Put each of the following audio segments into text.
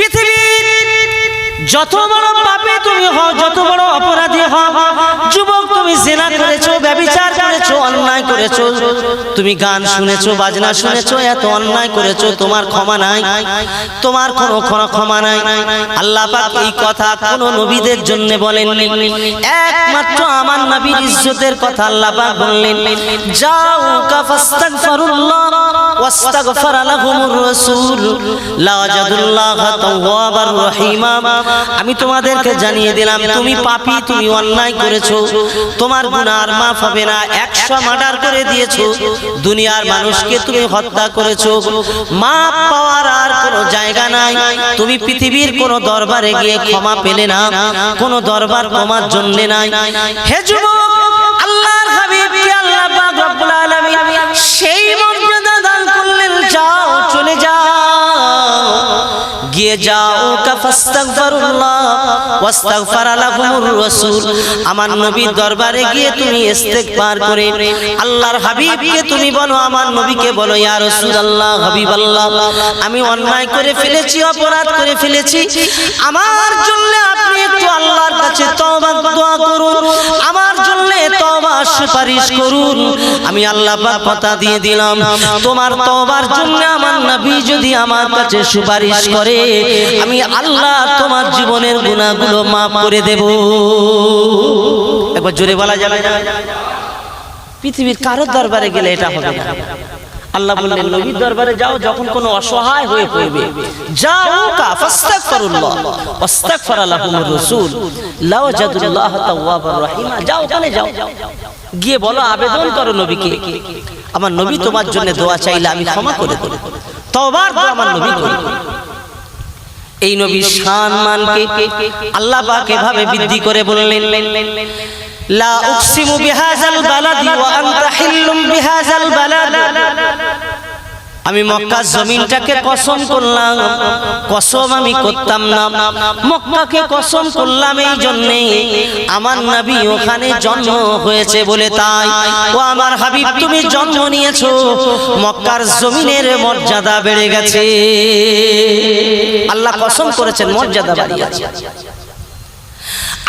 পৃথিবীর যত বড় পাপে তুমি হও, যত বড় অপরাধী হও, যুবক তুমি জেনা করেছ ব্যভিচার করেছ, অন্যায় করেছ। তুমি গান শুনেছো, বাজনা শুনেছো, এত অন্যায় করেছ, তোমার ক্ষমা নাই। তোমার কোনো কোনো ক্ষমা নাই। আল্লাহ পাক এই কথা কোন নবীদের জন্য বলেননি। একমাত্র আমার নবীর ইজ্জতের কথা আল্লাহ পাক বললেন, যাও কাফাস্তাগফিরুল্লাহ ওয়াস্তাগফার লাহুমুর রাসূল। লাওয়াজাদুল্লাহ তাওয়াবার রহিমা। আমি তোমাদেরকে জানিয়ে দিলাম, তুমি পাপী, তুমি অন্যায় করেছ। তোমার গুনার মাফ হবে না, একশো মার্ডার করে দিয়েছ। দুনিয়ার মানুষকে তুমি হত্যা করেছ। মাপ পাওয়ার আর কোনো জায়গা নাই। তুমি পৃথিবীর কোনো দরবারে গিয়ে ক্ষমা পেলে না, কোনো দরবার ক্ষমার জন্য নাই। হে যুবক, আল্লাহর হাবিবকে আল্লাহ পাক রব্বুল আলামিন সেই কাফাস্তাগফিরুল্লাহ ওয়াস্তাগফার লাহুমুর রাসূল। আমার নবীর দরবারে গিয়ে তুমি ইস্তেগফার করে আল্লাহর হাবিবকে তুমি বলো, আমার নবীকে বলো, ইয়া রাসূলুল্লাহ, হাবিবাল্লাহ, আমি অন্যায় করে ফেলেছি, অপরাধ করে ফেলেছি। আমার জন্য আপনি একটু আল্লাহর কাছে তওবা, দোয়া করুন। আমার জন্য তওবা সুপারিশ করুন। আমি আল্লাহ পাক কথা দিয়ে দিলাম, তোমার তওবার জন্য আমার নবী যদি আমার কাছে সুপারিশ করে, আমি আল্লাহ তোমার জীবনের গুনাহগুলো মাফ করে দেব। একবার জোরে বলা যাবে পৃথিবীর কারোর দরবারে গেলে এটা হবে না। আল্লাহ বললেন, নবীর দরবারে যাও, যখন কোনো অসহায় হয়ে পড়বে। যাও কা ফাস্তাগফিরুল্লাহ ওয়াস্তাগফার লাহুমুর রাসূল, লাওয়াজাদুল্লাহ তাওয়াবার রহিমা। যাও, ওখানে যাও। গিয়ে বলো, আবেদন করো নবীকে। আমার নবী তোমার জন্য দোয়া চাইলে আমি ক্ষমা করে দেব। তওবার দোয়া আমার নবী করে এই নবীর সম্মানকে আল্লাহ পাক এভাবে বৃদ্ধি করে বললেন লা উকসিমু বিহাযাল বালাদি ওয়া আনতা হিল্লুম বিহাযাল বালাদ। আমি মক্কার জমিনটাকে কসম করলাম। কসম আমি করতাম না। মক্কাকে কসম করলাম এই জন্যে। আমার নবী ওখানে জন্ম হয়েছে বলে তাই। ও আমার হাবিব তুমি জন্ম নিয়েছো। মক্কার জমিনের মর্যাদা বেড়ে গেছে। আল্লাহ কসম করেছেন মর্যাদা বাড়িয়েছে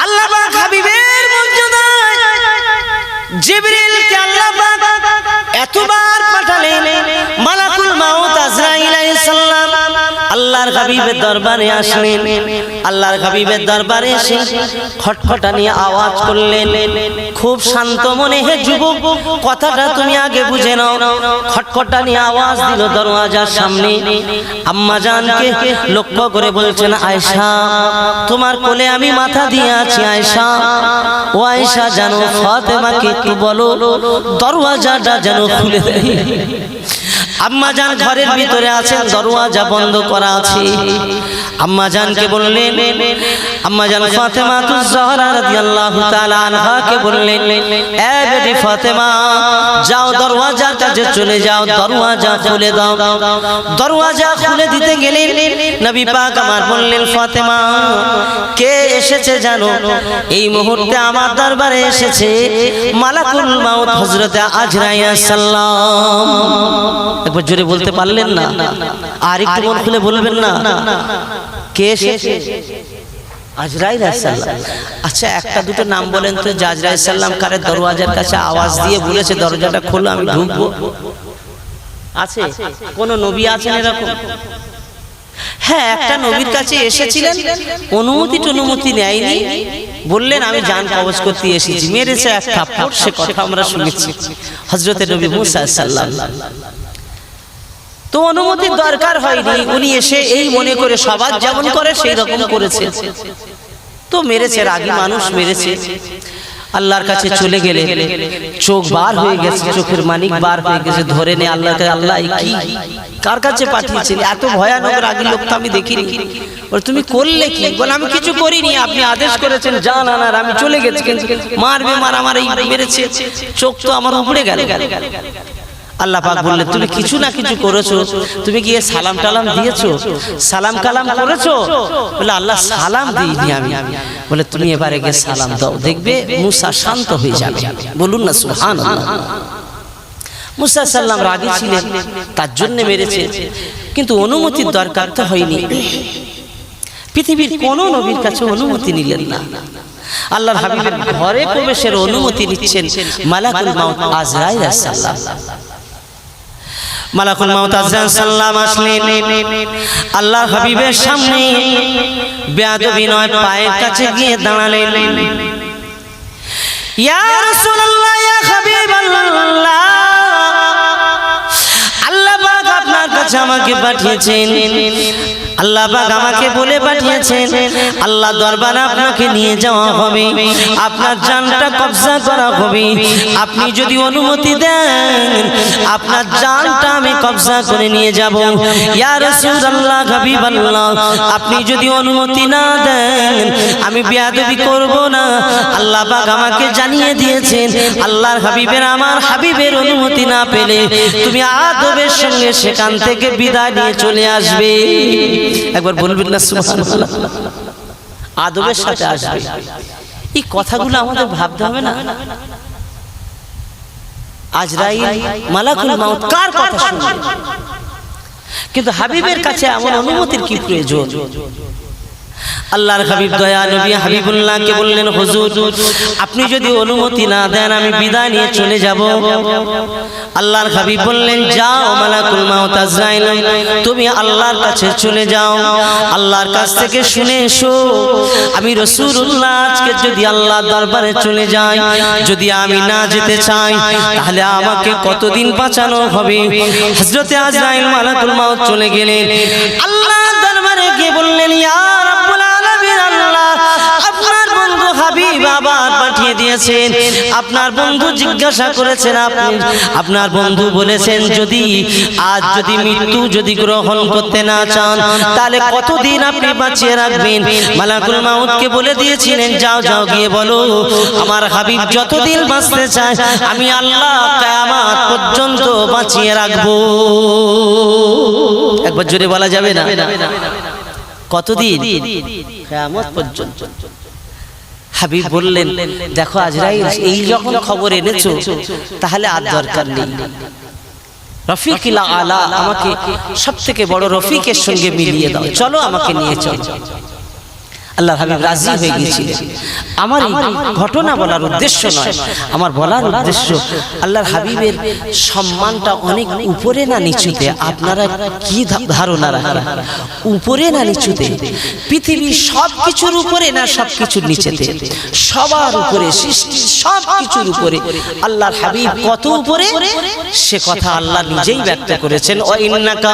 আল্লাহ হাবিবের মর্যাদা জিবরিলকে আল্লাহ পাক এতবার পাঠালেন মালাকুল মাউত আজরাইল আলাইহিস সালাম। আল্লাহর হাবিবের দরবারে আসলেন। আল্লাহর হাবিবের দরবারে এসে খটখটানি আওয়াজ করলেন। খুব শান্ত মনে হে যুবক, কথাটা তুমি আগে বুঝে নাও। খটখটানি আওয়াজ দিল দরওয়াজার সামনে। আম্মা জানকে লক্ষ্য করে বলছেন, আয়েশা, তোমার কোলে আমি মাথা দিয়ে আছি, আয়েশা। ও আয়েশা, জানো ফাতেমাকে একটু বলো, দরওয়াজাটা যেন খুলে দেয়। আম্মা জান ঘরের ভিতরে আছেন, দরওয়াজা বন্ধ করা আছে। আম্মা জানকে বললেন আম্মা জান ফাতেমা তুজ জাহরা রাদিয়াল্লাহু তাআলা আনহাকে বললেন, এ বেটি ফাতেমা, যাও দরওয়াজার কাছে চলে যাও, দরওয়াজা খুলে দাও। দরওয়াজা খুলে দিতে গেলেন নবী পাক আমার বললেন, ফাতেমা, কে এসেছে জানো? এই মুহূর্তে আমার দরবারে এসেছে মালাকুল মাউত হযরতে আজরাইল সাল্লাম একবার জোরে বলতে পারলেন না আর একটু মন খুলে বলবেন না। কে এসেছে? আজরাইল সাল্লাম আচ্ছা একটা দুটো নাম বলেন তো, যে সাল্লাম কারে দরওয়াজার কাছে আওয়াজ দিয়ে বলেছে দরজাটা খোলো, আমি ঢুকবো। আছে? কোন নবী আছেন এরকম? হ্যাঁ একটা নবীর কাছে এসেছিলেন, অনুমতি টনুমতি নেয়নি। বললেন, আমি জান কবজ করতে এসেছি, মেরেছে এক থাপ্পড়, সে কথা আমরা শুনেছি। হজরতের নবী মুসা সাল্লাম তো অনুমতির দরকার হয়নি, উনি এসে এই মনে করে সবার যেমন করে সেই রকম করেছে। তো মেরেছে, রাগী মানুষ মেরেছে। আল্লাহর কাছে চলে গেলে চোখ বার হয়ে গেছে, চোখের মানিক বার হয়ে গেছে, ধরে নে আল্লাহকে, আল্লাহ কি? কার কাছে পাঠিয়েছিলি এত ভয়ানক রাগী লোক তো আমি দেখিনি। তুমি করলে কি? বলে, আমি কিছু করিনি, আপনি আদেশ করেছেন যান আনার, আমি চলে গেছি মারবে মার আমার এই মেরেছে, চোখ তো আমার উপরে গেল। আল্লাহ পাক বললেন তুমি কিছু না কিছু করেছ তুমি গিয়ে সালাম টালাম দিয়েছ? সালাম কালাম করেছ? বলে আল্লাহ সালাম দিইনি আমি। বলে তুমি এবারে গিয়ে সালাম দাও। দেখবে মুসা শান্ত হয়ে যাবে। বলুন না সুবহানাল্লাহ। মুসা সাল্লাম রাগী ছিলেন তার জন্য মেরেছে। কিন্তু অনুমতির দরকার তো হয়নি। পৃথিবীর কোন নবীর কাছে অনুমতি নিলেন না। আল্লাহর হাবিবের ঘরে প্রবেশের অনুমতি নিচ্ছেন মালাকুল মাউত আজরাইল সাল্লাম মালাকুল মাউত আজরাইল সাল্লাম আসলেন। আল্লাহ হাবিবের সামনে বেয়াদবি নয়, পায়ের কাছে গিয়ে দাঁড়ালেন। ইয়া রাসূলুল্লাহ, ইয়া হাবিবাল্লাহ কাছে আমাকে পাঠিয়েছেন। আল্লাহ পাক আমাকে বলে পাঠিয়েছেন, আল্লাহ দরবারে আপনাকে নিয়ে যাওয়া হবে, আপনার জানটা কবজা করা হবে। আপনি যদি অনুমতি দেন, আপনার জানটা আমি কবজা করে নিয়ে যাব। ইয়া রাসূলুল্লাহ, হাবিবাল্লাহ, আপনি যদি অনুমতি না দেন, আমি বেয়াদবি করব না। আল্লাহ পাক আমাকে জানিয়ে দিয়েছেন, আল্লাহর হাবিবের, আমার হাবিবের অনুমতি না পেলে তুমি আদবের সঙ্গে সেখান থেকে বিদায় নিয়ে চলে আসবে। একবার বলবেন না আদবের সাথে আসবে। এই কথাগুলো আমাদের ভাবতে হবে না। আজরাইল মালাকুল মাউত কার কথা শুনবে? কিন্তু হাবিবের কাছে আমার অনুমতির কি প্রয়োজন? আল্লাহর হাবিব দয়া নবী হাবিবুল্লাহকে বললেন হুজুর আপনি যদি অনুমতি না দেন আমি বিদায় নিয়ে চলে যাব। আল্লাহর হাবিব বললেন যাও মালাকুল মাউত আজরাইল তুমি আল্লাহর কাছে চলে যাও। আল্লাহর কাছ থেকে শুনে এসো। আমি রাসূলুল্লাহ আজকে যদি আল্লাহর দরবারে চলে যাই যদি আমি না যেতে চাই তাহলে আমাকে কতদিন বাঁচানো হবে? হযরতে আজরাইল মালাকুল মাউত চলে গেলেন। আল্লাহর দরবারে গিয়ে বললেন ইয়া হাবিব আবার পাঠিয়ে দিয়েছেন। আপনার বন্ধু জিজ্ঞাসা করেছেন আপনি। আপনার বন্ধু বলেছেন, যদি আজ যদি মৃত্যু যদি গ্রহণ করতে না চান, তাহলে কতদিন আপনি বাঁচিয়ে রাখবেন? মালাকুল মাউতকে বলে দিয়েছিলেন, যাও যাও, গিয়ে বলো, আমার হাবিব যতদিন বাঁচতে চায়, আমি আল্লাহ কিয়ামত পর্যন্ত বাঁচিয়ে রাখব। একবার জোরে বলা যাবে না? কতদিন? কিয়ামত পর্যন্ত। হাবিব বললেন দেখো আজরাইল এই যখন খবর এনেছো তাহলে আর দরকার নেই। রফিক আলা আমাকে সব থেকে বড় রফিকের সঙ্গে মিলিয়ে দাও। চলো আমাকে নিয়ে চলো। আল্লাহ হাবিব রাজি হয়ে গিয়েছিলেন। আমার এই ঘটনা বলার উদ্দেশ্য নয় আমার বলার উদ্দেশ্য আল্লাহর হাবিবের সম্মানটা অনেক উপরে না নিচুতে আপনারা কি ধারণা রাখেন? উপরে না নিচুতে পৃথিবীর সব কিছুর উপরে না সব কিছুর নিচেতে সবার উপরে সৃষ্টি সব কিছুর উপরে আল্লাহর হাবিব কত উপরে? সে কথা আল্লাহ নিজেই ব্যক্ত করেছেন। ও ইন্নাকা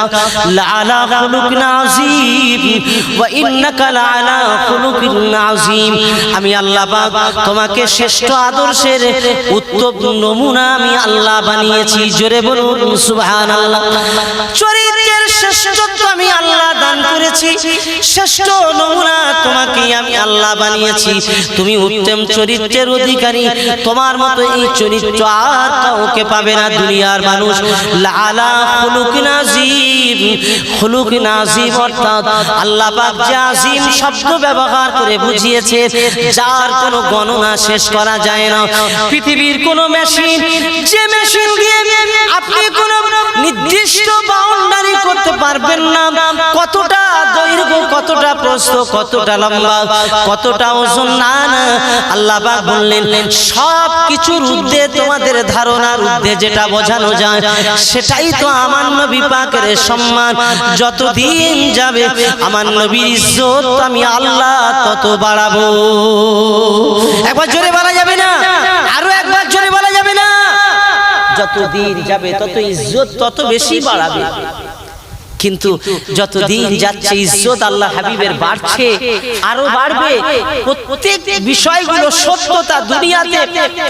লাআলা খুলুকিন আযীম। ওয়া ইন্নাকা লাআলা আমি আল্লাহ পাক তোমাকে শ্রেষ্ঠ আদর্শের উত্তম নমুনা আমি আল্লাহ বানিয়েছি। জোরে বলুন সুবহানাল্লাহ। চরিত্রের শ্রেষ্ঠত্ব আমি আল্লাহ দান করেছি। শ্রেষ্ঠ নমুনা তোমাকে আমি আল্লাহ বানিয়েছি। তুমি উত্তম চরিত্রের অধিকারী। তোমার মতো এই চরিত্র আর কাউকে পাবে না দুনিয়ার মানুষ। লালা খুলুক নাজিম। খুলুক নাজিম অর্থাৎ আল্লাহ পাক যে আজিম শব্দ ব্যবহার করে বুঝিয়েছে যার কোনো গণনা শেষ করা যায় না। পৃথিবীর কোনো মেশিন যে মেশিন দিয়ে আপনি কোনো নির্দিষ্ট বাউন্ডারি করতে পারবেন না। কতটা দৈর্ঘ্য কতটা প্রস্থ কতটা লম্বা কতটা ওজন না না। আল্লাহ পাক বললেন সব কিছুর ঊর্ধ্বে তোমাদের ধারণার ঊর্ধ্বে যেটা বোঝানো যায় সেটাই তো আমার নবী পাকের সম্মান। যতদিন যাবে আমার নবীর ইজ্জত আমি আল্লাহ তত বাড়াবো? একবার জোরে বলা যাবে না? আরও একবার জোরে বলা যাবে না? যত দিন যাবে, তত ইজ্জত তত বেশি বাড়াবে। কিন্তু যত দিন যাচ্ছে ইজ্জত আল্লাহ হাবিবের বাড়ছে আরও বাড়বে। প্রত্যেক বিষয়গুলো সত্যতা দুনিয়াতে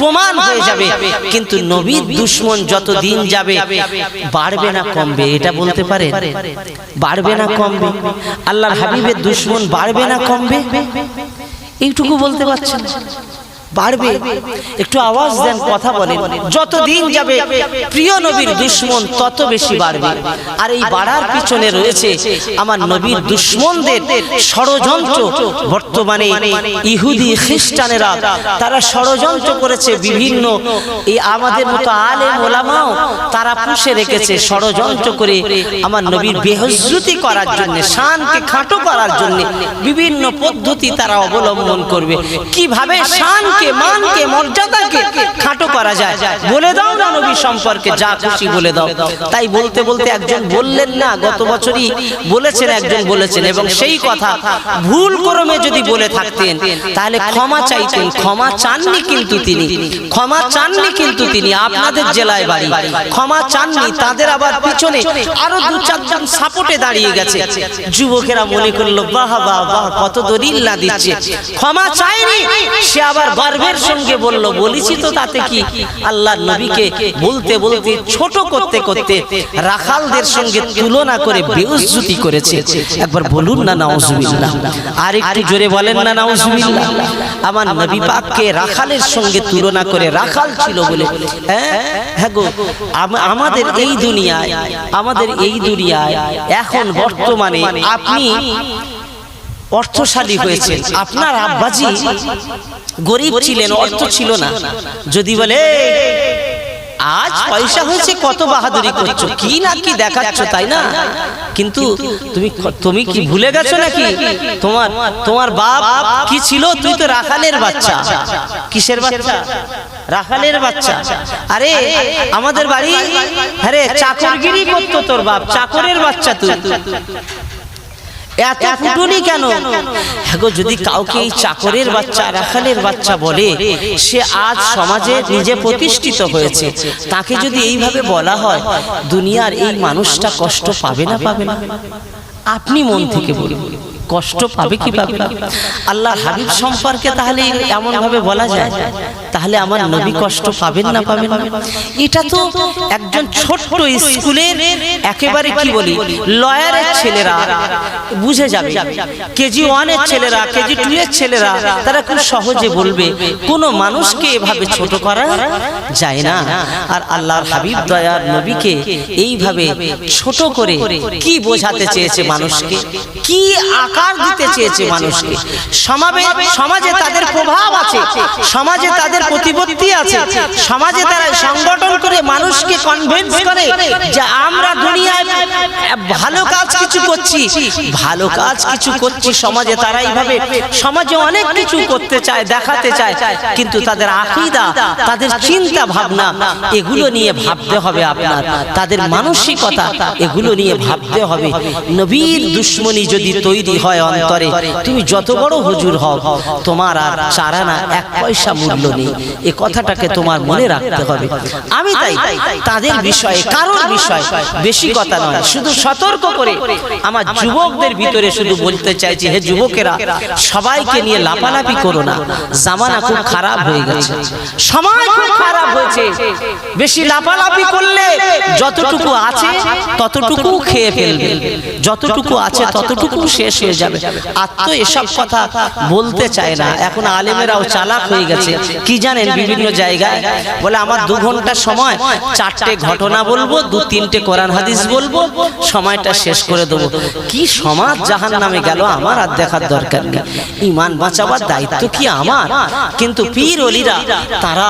প্রমাণ হয়ে যাবে। কিন্তু নবীর দুশ্মন যত দিন যাবে বাড়বে না কমবে এটা বলতে পারে বাড়বে না কমবে। আল্লাহর হাবিবের দুশ্মন বাড়বে না কমবে। এইটুকু বলতে পারছেন? বাড়বে। একটু আওয়াজ দেন, কথা বলেন। যত দিন যাবে প্রিয় নবীর দুশ্মন, তত বেশি বাড়বে। আর এই বাড়ার পিছনে রয়েছে আমার নবীর দুশ্মনদের ষড়যন্ত্র। বর্তমানে ইহুদি খ্রিস্টানেরা তারা ষড়যন্ত্র করেছে বিভিন্ন। এই আমাদের মতো আলেম ওলামাও তারা পুষে রেখেছে ষড়যন্ত্র করে আমার নবীর বেহজ্জুতি করার জন্য, শানকে খাটো করার জন্য বিভিন্ন পদ্ধতি তারা অবলম্বন করবে। কীভাবে শানকে মানকে মর্যাদাকে খাটো করা যায়। বলে দাও না নবী সম্পর্কে যা খুশি বলে দাও। তাই বলতে বলতে একজন বললেন না গত বছরই বলেছেন একজন বলেছেন এবং সেই কথা ভুল ক্রমে যদি বলে থাকতেন তাহলে ক্ষমা চাইতেন ক্ষমা চাননি কিন্তু তিনি। ক্ষমা চাননি কিন্তু তিনি আপনাদের জেলায় বাড়ি। ক্ষমা চাননি তাদের আবার পিছনে আরও দু চারজন সাপোর্টে দাঁড়িয়ে গেছে। যুবকেরা মনে করল বাহ বাহ বাহ কত দলিল না দিচ্ছে। ক্ষমা চায়নি সে আবার গর্বের সঙ্গে বলল, বলেছি তো তাতে কি? আল্লাহ নবীকে বলতে বলতে ছোট করতে করতে রাখালদের সঙ্গে তুলনা করে বেউজ্জুতি করেছে। একবার বলুন না, নাউজুবিল্লাহ। আর একটু জোরে বলেন না, নাউজুবিল্লাহ। আমার নবী পাককে রাখালের সঙ্গে তুলনা করে রাখাল ছিল বলে হ্যাঁ? হ্যাঁ গো আমাদের এই দুনিয়ায়, আমাদের এই দুনিয়ায় এখন বর্তমানে আপনি অর্থশালী হয়েছে। আপনার আব্বাজি গরিব ছিলেন অর্থ ছিল না। যদি বলে আজ পয়সা হয়েছে কত বাহাদুরি করছ? কি না কি দেখাচ্ছ তাই না? কিন্তু তুমি তুমি কি ভুলে গেছো নাকি? তোমার তোমার বাপ কি ছিল? তুই তো রাখালের বাচ্চা। কিসের বাচ্চা? রাখালের বাচ্চা। আরে আমাদের বাড়ি আরে চাকরগিরি করতো তোর বাপ। চাকরের বাচ্চা তুই। এত ফুটুনি কেন? হ্যাঁ গো, যদি কাউকে এই চাকরের বাচ্চা রাখালের বাচ্চা বলে সে আজ সমাজে নিজে প্রতিষ্ঠিত হয়েছে। তাকে যদি এইভাবে বলা হয় দুনিয়ার এই মানুষটা কষ্ট পাবে না পাবে না। আপনি মন থেকে বলুন। কষ্ট পাবে কি পাবে আল্লাহ হাবিব সম্পর্কে তাহলে এমন ভাবে বলা যায়? তাহলে আমার নবী কষ্ট পাবেন না পাবেন? এটা তো একজন ছোট্ট স্কুলের একেবারে কি বলি? লয়ারের ছেলেরা বুঝে যাবে। কেজি ওয়ানের ছেলেরা কেজি টু এর ছেলেরা তারা খুব সহজে বলবে কোন মানুষকে এভাবে ছোট করা যায় না। আর আল্লাহর হাবিব দয়ার নবীকে এইভাবে ছোট করে কি বোঝাতে চেয়েছে মানুষকে? কি আকার দিতে চেয়েছে মানুষকে। সমাবে সমাজে তাদের প্রভাব আছে। সমাজে তাদের প্রতিপত্তি আছে। সমাজে তারা সংগঠন করে মানুষকে কনভিন্স করে যে আমরা দুনিয়ায় ভালো কাজ কিছু করছি, ভালো কাজ কিছু করছি সমাজে, তারা এইভাবে সমাজে অনেক কিছু করতে চায়, দেখাতে চায়, কিন্তু তাদের আকিদা, তাদের চিন্তা ভাবনা, এগুলো নিয়ে ভাবতে হবে আপনার। তাদের মানসিকতা, এগুলো নিয়ে ভাবতে হবে। নবীর দুশ্মনী যদি তৈরি হয় অন্তরে, তুমি যত বড় হুজুর হও, তোমার আর চারানা এক পয়সা মূল্য নেই। এ কথাটাকে তোমার মনে রাখতে হবে। আমি তাই, তাদের বিষয়ে, কারোর বিষয় বেশি কথা নয়। শুধু সতর্ক করে। আমার যুবকদের ভিতরে শুধু বলতে চাইছি হে যুবকেরা সবাইকে নিয়ে লাপালাপি করো না। জামানা খুব খারাপ হয়ে গেছে। সময় খুব খারাপ হয়েছে। বেশি লাপালাপি করলে যতটুকু আছে ততটুকু খেয়ে ফেলবে। যতটুকু আছে ততটুকু শেষ হয়ে যাবে। আর তো এসব কথা বলতে চায় না। এখন আলেমেরাও চালাক হয়ে গেছে। কি জানেন বিভিন্ন জায়গায়? বলে আমার দু ঘণ্টা সময় চারটে ঘটনা বলব দু তিনটে কোরআন হাদিস বলব সময়টা শেষ করে দেবো। কি সমাজ জাহান নামে গেল আমার আর দেখার দরকার নেই। ইমান বাঁচাবার দায়িত্ব কি আমার? কিন্তু পীর অলিরা, তারা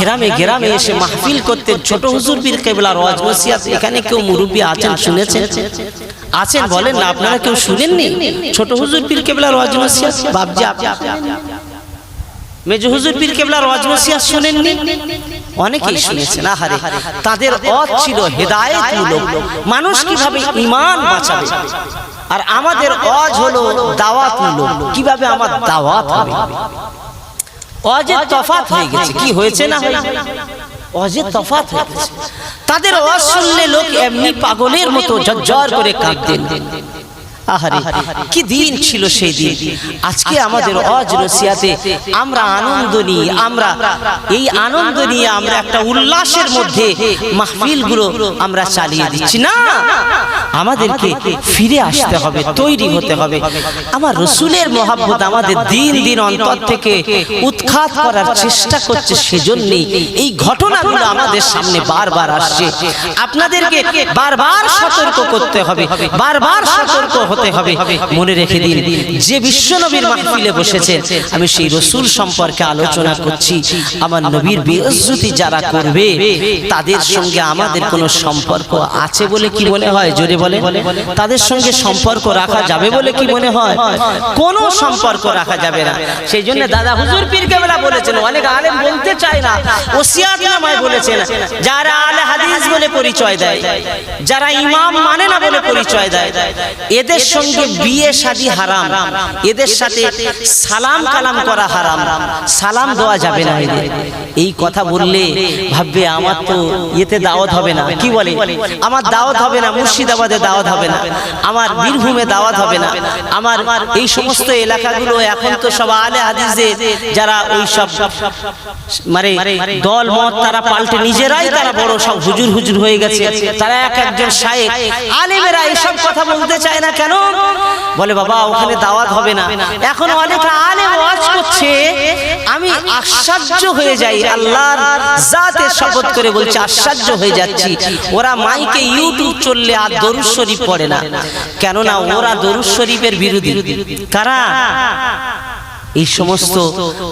গ্রামে গ্রামে এসে মাহফিল করতে ছোট হুজুর পীর কেবলা রজ বসিয়াত এখানে কেউ মুরব্বী আছেন, শুনেছেন? আছেন বলেন না, আপনারা কেউ শুনেননি? ছোট হুজুর পীর কেবলা রজ বসিয়াত বাবজি আপনি মেজু হুজুর পীর কেবলা রজ বসিয়াত শুনেননি? অনেকেই শুনেছেন আহারে তাদের অত ছিল হেদায়েতমূলক মানুষ কীভাবে ইমান বাঁচাবে? আর আমাদের অজ হলো দাওয়াতমূলক কীভাবে আমার দাওয়াত হবে? অজের তফাত হয়ে গেছে। কি হয়েছে না অজের তফাত হয়ে গেছে। তাদের অজ শুনলে লোক এমনি পাগলের মতো ঝরঝর করে কাঁদতেন। আহারে, কি দিন ছিল সেই দিন। আজকে আমাদের অজ নসিয়াতে আমরা আনন্দ নিয়ে, আমরা এই আনন্দ নিয়ে আমরা একটা উল্লাসের মধ্যে মাহফিলগুলো আমরা চালিয়ে দিচ্ছি। না, আমাদেরকে ফিরে আসতে হবে, তৈরি হতে হবে। আমার রসুলের মহাব্বত আমাদের দিন দিন অন্তর থেকে উৎখাত করার চেষ্টা করছে, সেজন্যই এই ঘটনাগুলো আমাদের সামনে বারবার আসছে। আপনাদেরকে বারবার সতর্ক করতে হবে, বারবার সতর্ক হতে হবে, মনে রেখে দিন। যে বিশ্বনবীর মাহফিলে বসেছেন, আমি সেই রসুল সম্পর্কে আলোচনা করছি। আমার নবীর বেজ্জতি যারা করবে, তাদের সঙ্গে আমাদের কোনো সম্পর্ক আছে বলে কি মনে হয়? জোরে বলে তাদের সঙ্গে সম্পর্ক রাখা যাবে বলে কি মনে হয়? কোনো সম্পর্ক রাখা যাবে না। সেই জন্য দাদা হুজুর পীর কেবলা বলেছেন, অনেক আলেম বলতে চায় না, ওসিয়াত নামায় বলেছেন, যারা আলে হাদিস বলে পরিচয় দেয়, যারা ইমাম মানে না বলে পরিচয় দেয়, এদের সঙ্গে বিয়ে শাদী হারাম। এদের সাথে সালাম কালাম করা হারাম। সালাম দেওয়া যাবে না এদের। এই কথা বললে ভাববে আমার তো ইয়েতে দাওয়াত হবে না। কি বলে? আমার দাওয়াত হবে না মুর্শিদাবাদে দাওয়াত হবে না। আমার বীরভূমে দাওয়াত হবে না। আমার এই সমস্ত এলাকাগুলো এখন তো সব আলে হাদিসদের যারা ওই সব মানে দল মত তারা পাল্টে নিজেরাই তারা বড় সব হুজুর হুজুর হয়ে গেছে। তারা এক একজন শায়েক। আলেমেরা এইসব কথা বলতে চায় না কেন বলে বাবা ওখানে দাওয়াত হবে না। এখন অনেক আলে ওয়াজ করছে। আমি আশ্চর্য হয়ে যাই। আল্লাহর জাতে শপথ করে বলছি আশ্চর্য হয়ে যাচ্ছি। ওরা মাইকে ইউটিউব চললে আর দরুদ শরীফ পড়ে না। কেননা ওরা দরুদ শরীফের বিরোধী। কারা এই সমস্ত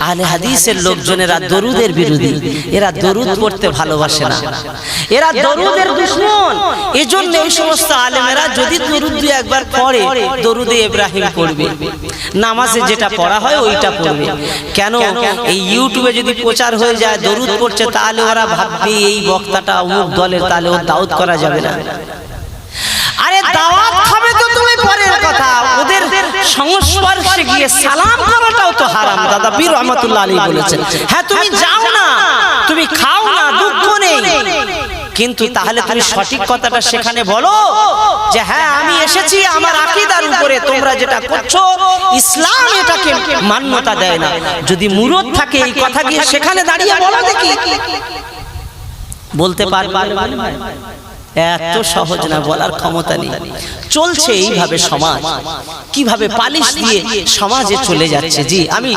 আলে হাদিসের লোকজনেরা দরুদের বিরোধী। এরা দরুদ পড়তে ভালোবাসে না। এরা দরুদের দুশ্মন। এজন্য এই সমস্ত আলেমেরা যদি দরুদ দুই একবার পড়ে, দরুদে ইব্রাহিম পড়বে। নামাজে যেটা পড়া হয় ওইটা পড়বে। কেন? এই ইউটিউবে যদি প্রচার হয়ে যায়, দরুদ পড়ছে, তাহলে ওরা ভাববে এই বক্তাটা অমুক দলের, তাহলে ও দাউদ করা যাবে না। আরে দাওয়াত খাবে তো তুমি পরের কথা। ওদের সংস্পর্শে গিয়ে সালাম করাটাও তো হারাম। দাদা বীর রহমতুল্লাহ আলী বলেছেন। হ্যাঁ তুমি যাও না, তুমি খাও না, দুঃখ নেই। কিন্তু তাহলে তুমি সঠিক কথাটা সেখানে বলো যে হ্যাঁ আমি এসেছি আমার আকীদার উপরে। তোমরা যেটা করছ, ইসলাম এটাকে মান্যতা দেয় না। যদি মুরত থাকে, এই কথা গিয়ে সেখানে দাঁড়িয়ে বলো দেখি। বলতে পারবে? এত সহজ না বলার ক্ষমতা নেই। চলছে এইভাবে সমাজ। কীভাবে পালিশ দিয়ে সমাজে চলে যাচ্ছে? জি, আমি,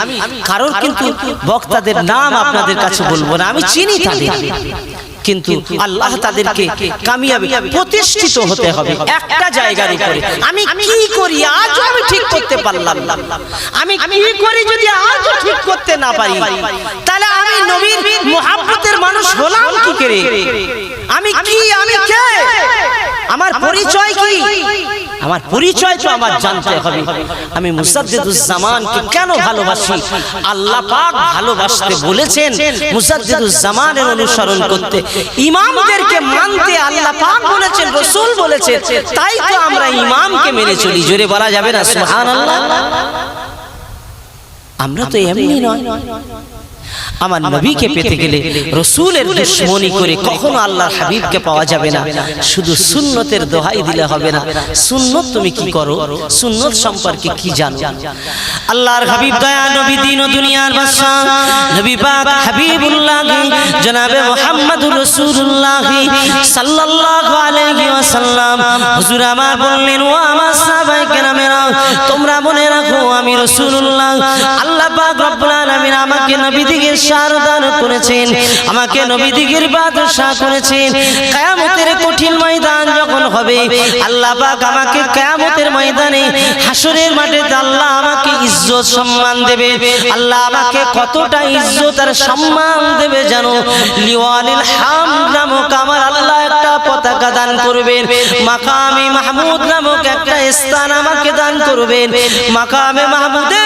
কারোর কিন্তু বক্তাদের নাম আপনাদের কাছে বলব না। আমি চিনি তাদের। কিন্তু আল্লাহ তাদেরকে কামিয়াবি প্রতিষ্ঠিত হতে হবে। একটা জায়গার উপরে। আমি কি করি? আজও আমি ঠিক করতে পারলাম না। আমি কি করি যদি আজও ঠিক করতে না পারি? তাহলে আমি নবীর মুহাব্বতের মানুষ হলাম কি করে? আমি কি? আমি কে? আমার পরিচয় কি? আমার পরিচয় তো আমার জানতে হবে। আমি মুসাদ্দিদুজ্জামানকে কেন ভালোবাসি? আল্লাহ পাক ভালোবাসতে বলেছেন মুসাদ্দিদুজ্জামানের অনুসরণ করতে। ইমামদেরকে মানতে আল্লাহ পাক বলেছেন, রাসূল বলেছেন, তাই তো আমরা ইমামকে মেনে চলি। জোরে বলা যাবে না? সুবহানাল্লাহ। আমরা তো এমনি নয়। আমার নবীকে পেতে গেলে রসুলের দুশ্মনী করে কখনো আল্লাহর হাবিবকে পাওয়া যাবে না। শুধু সুন্নতের দোহাই দিলে হবে না। সুন্নত তুমি কি করো? সুন্নত সম্পর্কে কি জানো? আল্লাহর হাবিব দয়া নবী দিন ও দুনিয়ার বাদশা নবী পাক হাবিবুল্লাহ জনাবে মুহাম্মদুর রাসূলুল্লাহ সাল্লাল্লাহু আলাইহি ওয়াসাল্লাম। হুজুর আমার বললেন ও আমার সাহাবায়ে কেরামেরা তোমরা মনে রাখো আমি রাসূলুল্লাহ। আল্লাহ পাক রব্বুল আলামিন আমাকে নবী দিকে সারদান করেছেন, আমাকে নবী করেছেন। কঠিন ময়দান যখন হবে, আল্লাহ পাক আমাকে ময়দানে হাসরের মাঠে আল্লাহ আমাকে ইজ্জত সম্মান দেবে। আল্লাহ আমাকে কতটা ইজ্জত আর সম্মান দেবে জানো? হাম নামক আমার আল্লাহ একটা পতাকা দান করবেন। মাকামে মাহমুদ নামক একটা স্থান আমাকে দান করবেন। মাকামে মাহমুদে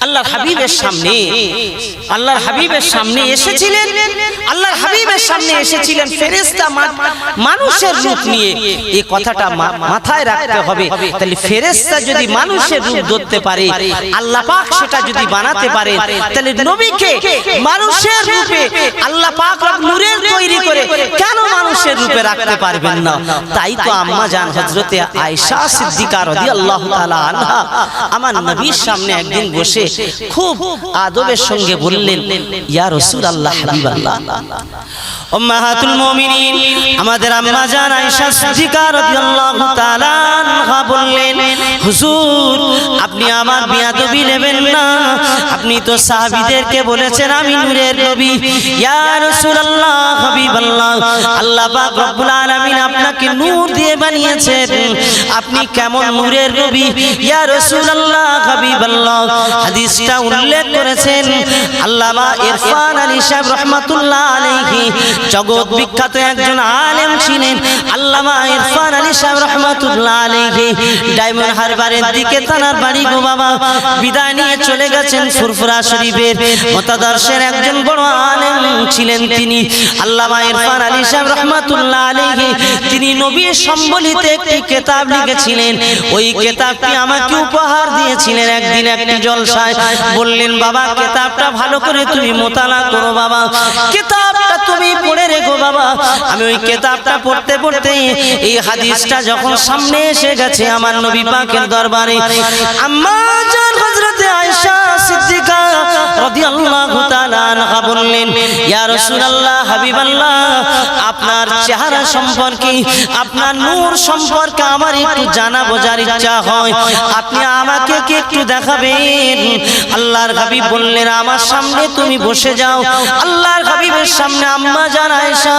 আল্লাহর হাবিবের সামনে আল্লাহর হাবিবের সামনে এসেছিলেন। আল্লাহর হাবিবের সামনে এসেছিলেন ফেরেশতা মা- মানুষের রূপ নিয়ে। এই কথাটা মাথায় রাখতে হবে। তাহলে ফেরেশতা যদি মানুষের রূপ ধরতে পারে আল্লাহ পাক সেটা যদি বানাতে পারে তাহলে নবীকে মানুষের রূপে আল্লাহ পাক নূরের তৈরি করে কেন মানুষের রূপে রাখতে পারবেন না? তাই তো আম্মা জান হযরতে আয়েশা সিদ্দিকা রাদিয়াল্লাহু তাআলা আনহা। আমার নবীর সামনে একদিন বসে খুব আদবের সঙ্গে বললেন ইয়া রাসূলুল্লাহ হাবিবাল্লাহ। উম্মাহাতুল মুমিনিন। আমাদের আম্মা জান আয়েশা সিদ্দিকা রাদিয়াল্লাহু তাআলা আনহা বললেন, হুজুর, আপনি আমার বিয়াদবি নেবেন না। আপনি তো সাহাবীদেরকে বলেছেন আমি নূরের নবী। ইয়া রাসূলুল্লাহ, হাবিবাল্লাহ, আল্লাহ পাক রব্বুল আলামিন আপনাকে নূর দিয়ে বানিয়েছেন। আপনি কেমন নূরের নবী? ইয়া রাসূলুল্লাহ, হাবিবাল্লাহ। হাদিসটা উল্লেখ করেছেন। আল্লামা ইরফান আলী সাহেব রহমাতুল্লাহ আলাইহি জগৎ বিখ্যাত একজন আলেম ছিলেন। আল্লামা ইরফান আলী সাহেব রহমাতুল্লাহ আলাইহি ডায়মন্ড হারবারের দিকে তানার বাড়ি গো বাবা। বিদায় নিয়ে চলে গেছেন ফুরফুরা শরীফের মতাদর্শের একজন বড় আলেম ছিলেন তিনি। আল্লামা ইরফান আলী সাহেব রহমাতুল্লাহ আলাইহি তিনি নবী সম্বলিত একটি কিতাব লিখেছিলেন। ওই কিতাবটি আমাকে উপহার দিয়েছিলেন একদিন একটি জলসায়। বললেন বাবা, কিতাবটা ভালো করে তুমি মোতালা করো বাবা। কিতাবটা তুমি পড়ে রেখো বাবা। আমি ওই কিতাবটা পড়তে পড়তে এই হাদিসটা যখন সামনে এসে গেছে আমার নবী পাকের দরবারে, আম্মা জান হযরতে আয়েশা সিদ্দিকা রাদিয়াল্লাহু তাআলা আনহা বললেন, ইয়া রাসূলুল্লাহ, হাবিবাল্লাহ, আপনার চেহারা সম্পর্কে, আপনার নূর সম্পর্কে আমার একটু জানা বোঝার ইচ্ছা হয়। আপনি আমাকে কি একটু দেখাবেন? আল্লাহর হাবিব বললেন, আমার সামনে তুমি বসে যাও। আল্লাহর হাবিবের সামনে আম্মা জান আয়েশা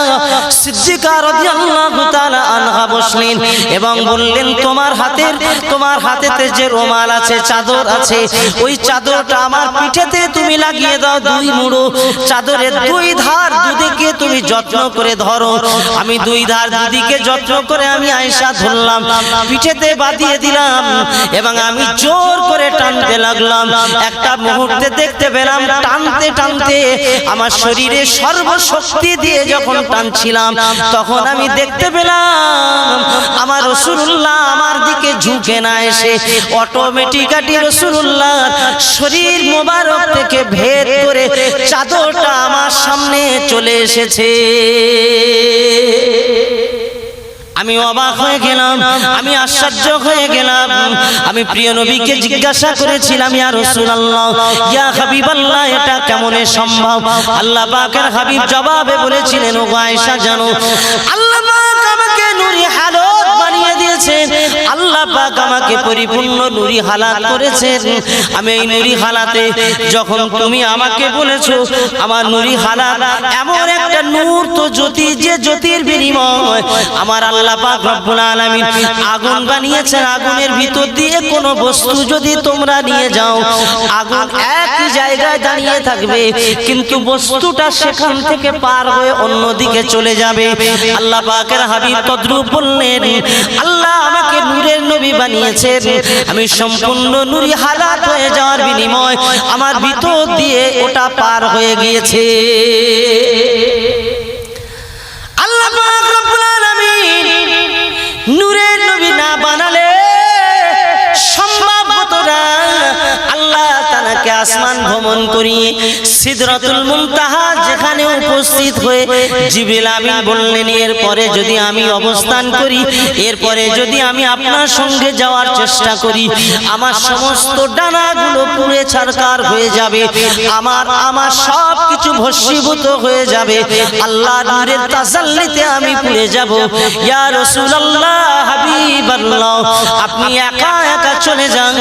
সিদ্দিকা রাদিয়াল্লাহু তাআলা আনহা বসলেন এবং বললেন, তোমার হাতের, তোমার হাতেতে যে রুমাল আছে, চাদর আছে, ওই চাদরটা আমার পিঠেতে তুমি লাগিয়ে দাও দুই মুড়ো। চাদরের দুই ধার দুদিকে তুমি যত্ন করে ধরো। আমি দুই ধার দুদিকে যত্ন করে আমি আয়েশা ধরলাম, পিঠেতে বাঁধিয়ে দিলাম এবং আমি জোর করে টানতে লাগলাম। একটা মুহূর্তে দেখতে পেলাম, টানতে টানতে আমার শরীরে সর্বশক্তি দিয়ে যখন টানছিলাম, তখন আমি দেখতে পেলাম, আমার রসুল্লাহ আমার দিকে ঝুঁকে না এসে অটোমেটিকালি রসুল্লাহ শরীর মোবারক থেকে ভেদ করে চাদরটা আমার সামনে চলে এসেছে। আমি অবাক হয়ে গেলাম, আমি আশ্চর্য হয়ে গেলাম। আমি প্রিয় নবীকে জিজ্ঞাসা করেছিলাম, ইয়া রাসূলুল্লাহ, ইয়া হাবিবাল্লাহ, এটা কেমন সম্ভব? আল্লাহ পাকের হাবিব জবাবে বলেছিলেন ও আয়েশা, জানো, আল্লাহ দিয়েছেন আল্লাহ পাক আমাকে পরিপূর্ণ নুরি হালাত করেছেন। আমি এই নূরি হালাতে যখন তুমি আমাকে বলেছ, আমার নূরি হালাত এমন একটা নূর তো জ্যোতি, যে জ্যোতির বিনিময় আমার আল্লাহ পাক রব্বুল আলামিন আগুন বানিয়েছেন। আগুনের ভিতর দিয়ে কোন বস্তু যদি তোমরা নিয়ে যাও, আগুন একই জায়গায় দাঁড়িয়ে থাকবে, কিন্তু বস্তুটা সেখান থেকে পার হয়ে অন্যদিকে চলে যাবে। আল্লাহ পাকের হাবিব তদ্রুপ বললেন, আল্লাহ আমাকে নূরের নবী বানিয়েছেন। আমি সম্পূর্ণ নুরি হালাত হয়ে যাওয়ার বিনিময় আমার ভিতর দিয়ে ওটা পার হয়ে গিয়েছে। আল্লাহ নূরের নবী না বানালে তাআলাকে আসমান ভ্রমণ করিয়ে সিদরাতুল মুনতাহা যেখানে উপস্থিত হয়ে জিবরিল আমিন বললেন, এরপরে যদি আমি অবস্থান করি, এরপরে যদি আমি আপনার সঙ্গে যাওয়ার চেষ্টা করি, আমার সমস্ত ডানাগুলো পুড়ে ছারকার হয়ে যাবে, আমার আমার সব কিছু ভস্মীভূত হয়ে যাবে, আল্লাহ নূরের তাসাল্লিতে আমি পুড়ে যাব। ইয়া রাসূলুল্লাহ, হাবিবাল্লাহ, আপনি একা একা চলে যান।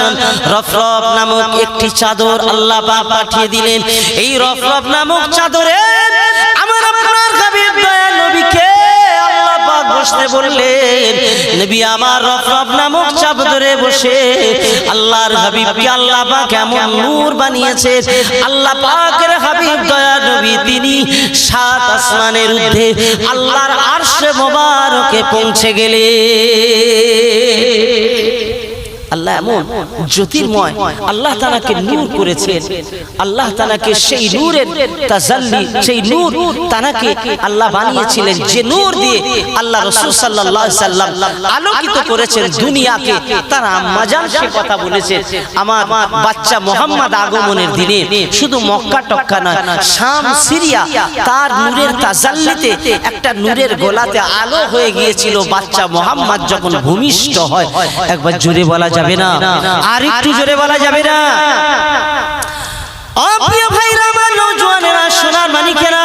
রফরফ নামক একটি চাদর আল্লাহ পাক পাঠিয়ে দিলেন। এই রফরফ নামক চাদরে আমার আপনার হাবিব দয়া নবীকে আল্লাহ পাক বসতে বললেন, নবী, আমার রফরফ নামক চাদরে বসে আল্লাহর হাবিবকে আল্লাহ পাক এমন নূর বানিয়েছে আল্লাহ পাকের হাবিব দয়া নবী, তিনি সাত আসমানের ঊর্ধ্বে আল্লাহর আরশে মোবারকে পৌঁছে গেলে আল্লাহ এমন জ্যোতির্ময়। আল্লাহ তালাকে নূর করেছেন। আল্লাহ তালাকে সেই নূরের তাজাল্লি, সেই নূর তানাকে আল্লাহ বানিয়েছিলেন যে নূর দিয়ে আল্লাহ রসুল সাল্লাহ সাল্লাম আলোকিত করেছেন দুনিয়াকে। তার আম্মাজান সে কথা বলেছেন, আমার বাচ্চা মোহাম্মদ আগমনের দিনে শুধু মক্কা টক্কা নয়, শাম, সিরিয়া, তার নূরের তাজাল্লিতে একটা নূরের গোলাতে আলো হয়ে গিয়েছিল। বাচ্চা মোহাম্মদ যখন ভূমিষ্ঠ হয়, একবার জোরে বলা যাবে না। আর একটু জোরে বলা যাবে না। অপ্রিয় ভাইরা আমার নৌজওয়ানেরা সোনার মানিকেরা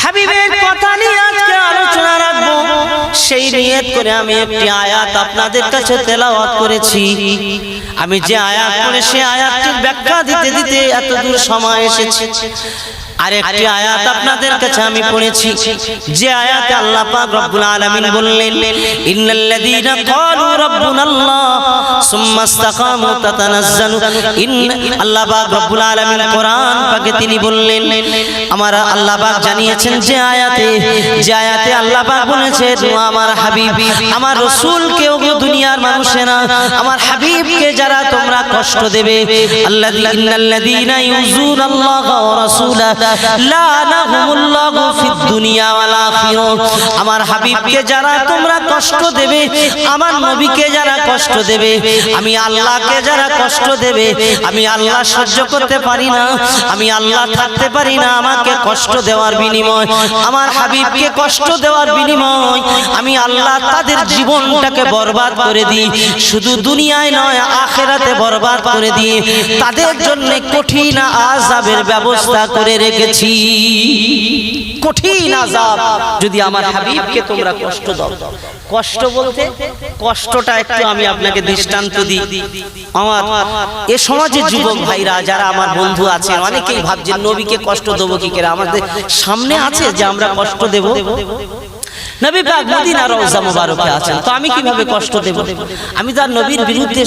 হাবিবের কথা নিয়ে আজকে আলোচনা রাখব। সেই নিয়ত করে আমি একটি আয়াত আপনাদের কাছে তেলাওয়াত করেছি। আমি যে আয়াত করে সে আয়াতটির ব্যাখ্যা দিতে দিতে এত দূর সময় এসেছে। আর একটি আয়াত আপনাদের কাছে আমি পড়েছি। যে আয়াতে আল্লাহ পাক রব্বুল আলামিন বললেন ইন্নাল্লাযীনা ক্বালু রাব্বুনাল্লাহ সুম্মা ইসতাকামু তাতানাজ্জালু। ইন আল্লাহ পাক রব্বুল আলামিন কোরআন পাকে তিনি বললেন আমার আল্লাহ পাক জানিয়েছেন যে আয়াতে যে আয়াতে আল্লাহ পাক বলেছেন আমার হাবিব আমার রাসূলকে ও দুনিয়ার মানুষেরা আমার হাবিবকে যারা তোমরা কষ্ট দেবে। আল্লাযী ইন্নাল্লাযীনা ইউযুনাল্লাহ ওয়া রাসূলাহু আমার হাবিবকে যারা তোমরা কষ্ট দেবে, আমার নবীকে যারা কষ্ট দেবে, আমি আল্লাহকে যারা কষ্ট দেবে, আমি আল্লাহ সহ্য করতে পারি না, আমি আল্লাহ থাকতে পারি না, আমাকে কষ্ট দেওয়ার বিনিময়। আমার হাবিবকে কষ্ট দেওয়ার বিনিময়, আমি আল্লাহ তাদের জীবনটাকে বরবাদ করে দিই। শুধু দুনিয়ায় নয়, আখেরাতে বরবাদ করে দিয়ে তাদের জন্য কঠিন আজাবের ব্যবস্থা করে রেখেছি কঠিন আজাব যদি আমার হাবিবকে তোমরা কষ্ট দাও। কষ্ট বলতে কষ্টটা একটু আমি আপনাকে দৃষ্টান্ত দিই। আমার এ সমাজে যুবক ভাইরা যারা আমার বন্ধু আছেন অনেকেই ভাবছেন নবীকে কষ্ট দেবো কি করে? আমাদের সামনে আছে যে আমরা কষ্ট দেব। নবী পাক মদিনা রওজা মুবারকে আছেন। তো আমি কীভাবে কষ্ট দেব? আমি তার নবীর বিরুদ্ধে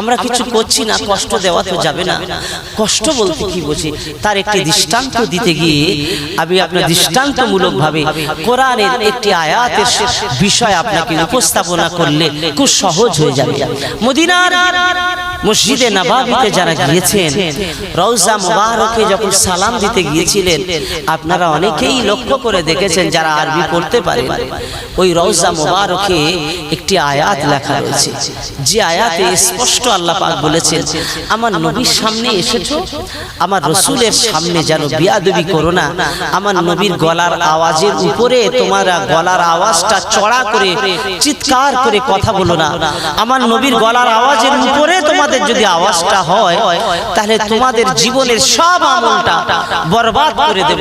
আমরা কিছু করছি না কষ্ট দেওয়া তো যাবে না। কষ্ট বলতে কি বুঝি? তার একটি দৃষ্টান্ত দিতে গিয়ে আমি আপনার দৃষ্টান্তমূলক ভাবে কোরআনের একটি আয়াতের বিষয় আপনাকে উপস্থাপনা করলে খুব সহজ হয়ে যাবে। মদিনার মসজিদে নবাবিতে যারা গিয়েছেন রওজা মুবারকে যখন সালাম দিতে গিয়েছিলেন আপনারা অনেকেই লক্ষ্য করে দেখেছেন যারা আরবি পড়তে পারে ওই রওজা মুবারকে একটি আয়াত লেখা রয়েছে। যে আয়াতে স্পষ্ট আল্লাহ পাক বলেছেন আমার নবীর সামনে এসেছ আমার রসুলের সামনে যেন বিয়াদবি করো না আমার নবীর গলার আওয়াজের উপরে তোমার গলার আওয়াজটা চড়া করে চিৎকার করে কথা বলো না। আমার নবীর গলার আওয়াজের উপরে তোমাদের যদি আওয়াজটা হয় তাহলে তোমাদের জীবনের সব আমলটা বরবাদ করে দেব।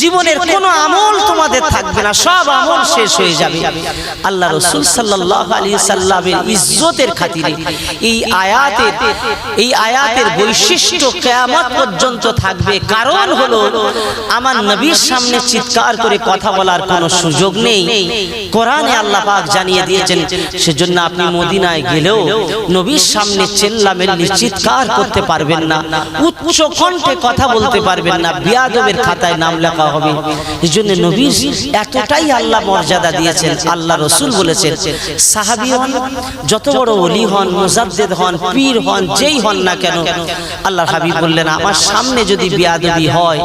জীবনের কোনো আমল তোমাদের থাকবে না সব আমল শেষ হয়ে যাবে। আল্লাহ রসুল সাল্লাহ আলী সাল্লামের ইজ্জতের খাতিরে। এই আয়াতের এই আয়াতের বৈশিষ্ট্য কেয়ামত পর্যন্ত থাকবে। কারণ হলো আমার নবীর সামনে চিৎকার করে কথা বলার কোনো সুযোগ নেই। কোরআনে আল্লাহ পাক জানিয়ে দিয়েছেন সেজন্য আপনি মদিনায় গেলেও নবীর সামনে চেল্লামেল্লি চিৎকার করতে পারবেন না, উচ্চ কণ্ঠে কথা বলতে পারবেন না, বিয়াদবের খাতায় নাম লেখা হবে। এই জন্য নবীর এতটাই আল্লাহ মর্যাদা দিয়েছেন, আল্লাহ রসুল বলেছেন, সাহাবি হন, যত বড় অলি হন, মুজাদ্দেদ হন, পীর হন, যেই হন না কেন আল্লাহ হাবিব বললেন, আমার সামনে যদি বিয়াদবি হয়,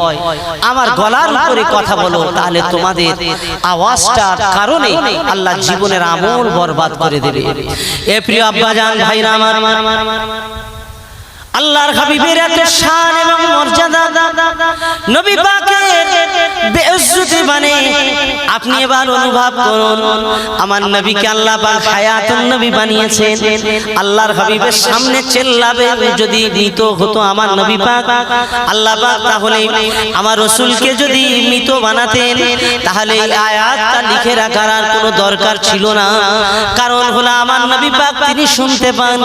আমার গলার উপরে কথা বলো, তাহলে তোমাদের আওয়াজটার কারণে আল্লাহ জীবনের আমল বরবাদ করে দেবে। এ প্রিয় আব্বাজান, ভাইরা আমার আমার আল্লাহর হাবিবের এত শান এবং মর্যাদা। নবী পাকের বেইজ্জতি মানে আপনি এবার অনুভব করুন, আমার নবীকে আল্লাহ পাক হায়াতুন নবী বানিয়েছেন। আল্লাহর হাবিবের সামনে চেল্লাবে যদি মৃত হতো আমার নবী পাক। আল্লাহ পাক তাহলে আমার রসুলকে যদি মৃত বানাতেন, তাহলে এই আয়াতটা লিখে রাখার আর কোনো দরকার ছিল না। কারণ হলো আমার নবী পাক তিনি শুনতে পান,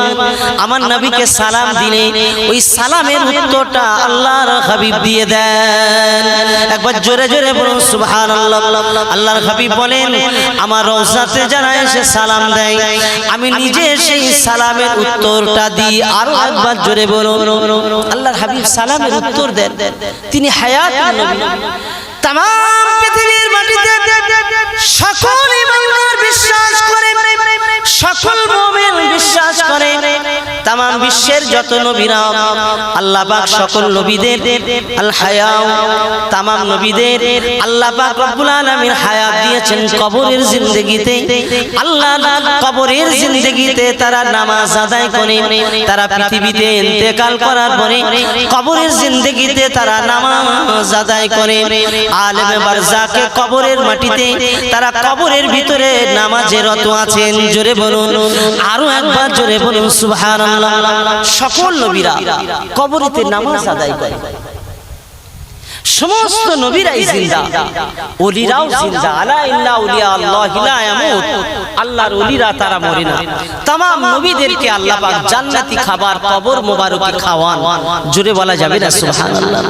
আমার নবীকে সালাম দিলে ওই সালামের উত্তরটা আল্লাহর হাবিব দিয়ে দেন। একবার জোরে জোরে বলুন, সুবহানাল্লাহ। আল্লাহর হাবিব বলেন, আমার রওজাতে যারা এসে সালাম দেয়, আমি নিজে সেই সালামের উত্তরটা দিই। আরও একবার জোরে বলুন, আল্লাহর হাবিব সালামের উত্তর দেন। তিনি হায়াত নবী। তাম পৃথিবীর মাটিতে বিশ্বের যত নবীরা, আল্লাহ পাক সকল নবীদের, আল হায়াও তামাম নবীদের, আল্লাহ পাক রব্বুল আলামিন হায়াত দিয়েছেন কবরের জিন্দেগিতে। আল্লাহ কবরের জিন্দেগিতে তারা নামাজ আদায় করে, তারা পৃথিবীতে ইন্তেকাল করার পরে কবরের জিন্দেগিতে তারা নামাজ আদায় করে। আলেমে বারজাকে কবরের মাটিতে, তারা কবরের ভিতরে নামাজে রত আছেন। জোরে বলুন, আরও একবার জোরে বলুন, সুবহানাল্লাহ। সকল নবীরা কবরেতে নামাজ আদায় করে সমস্ত নবীরাই জিন্দা ওলিরাও জিন্দা আলা ইল্লা উলিয়া আল্লাহ লা ইয়ামুত আল্লাহর ওলিরা তারা মরে না तमाम নবীদেরকে আল্লাহ পাক জান্নাতি খাবার কবর মোবারকে খাওয়ান জোরে বলা যাবে না সুবহানাল্লাহ